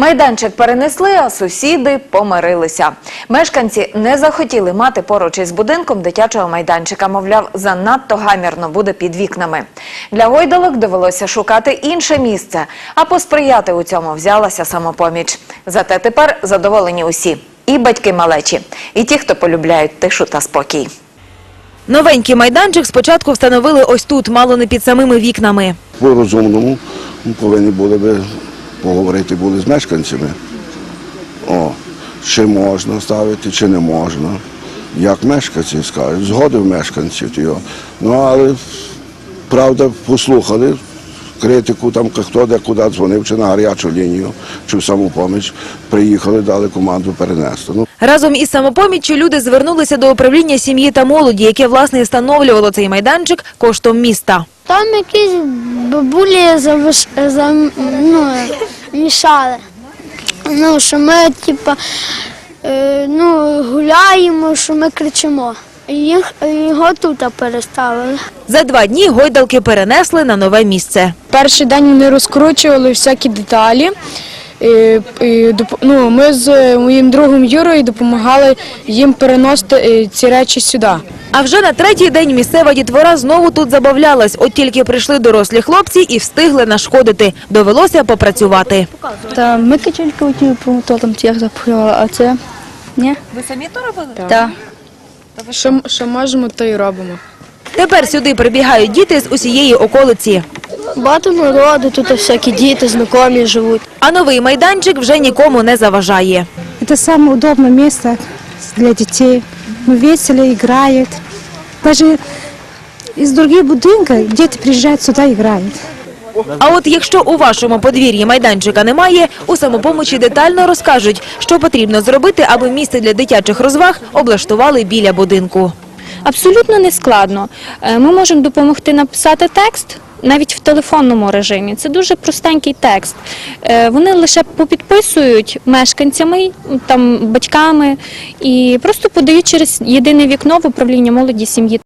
Майданчик перенесли, а сусіди помирилися. Мешканці не захотіли мати поруч із будинком дитячого майданчика. Мовляв, занадто гамірно буде під вікнами. Для гойдалок довелося шукати інше місце, а посприяти у цьому взялася самопоміч. Зате тепер задоволені усі – і батьки малечі, і ті, хто полюбляють тишу та спокій. Новенький майданчик спочатку встановили ось тут, мало не під самими вікнами. По розумному повинні були би поговорити були з мешканцями. О, чи можна ставити, чи не можна. Як мешканці скажуть, згодив мешканців. його. Ну, але правда, послухали критику, там хто де куди дзвонив, чи на гарячу лінію, чи в самопоміч. Приїхали, дали команду перенести. Ну, Разом із самопоміччю люди звернулися до управління сім'ї та молоді, яке власне встановлювало цей майданчик коштом міста. Там якісь бабулі завиш... зам... ну, мішали. Ну, що ми, типа, е, ну, гуляємо, що ми кричимо. Їх, його тут переставили. За два дні гойдалки перенесли на нове місце. Перший день вони розкручували всякі деталі. І, і, ну, ми з моїм другом Юрою допомагали їм переносити е, ці речі сюди. А вже на третій день місцева дітвора знову тут забавлялась. От тільки прийшли дорослі хлопці і встигли нашкодити. Довелося попрацювати. Та ми качельки оті то там тих запхали, а це ні? Ви самі то робили? Так. Що, що можемо, то й робимо. Тепер сюди прибігають діти з усієї околиці. Багато народу, тут всякі діти, знайомі живуть. А новий майданчик вже нікому не заважає. Это самое удобное место для детей. Весело играют. Даже из других будинков дети приезжают сюда и играют. А от якщо у вашому подвір'ї майданчика немає, у самопомочі детально розкажуть, що потрібно зробити, аби місце для дитячих розваг облаштували біля будинку. Абсолютно не складно. Е, Ми можемо допомогти написати текст навіть в телефонному режимі. Це дуже простенький текст. Е, Вони лише попідписують мешканцями, там батьками і просто подають через єдине вікно в управління молоді сім'ї.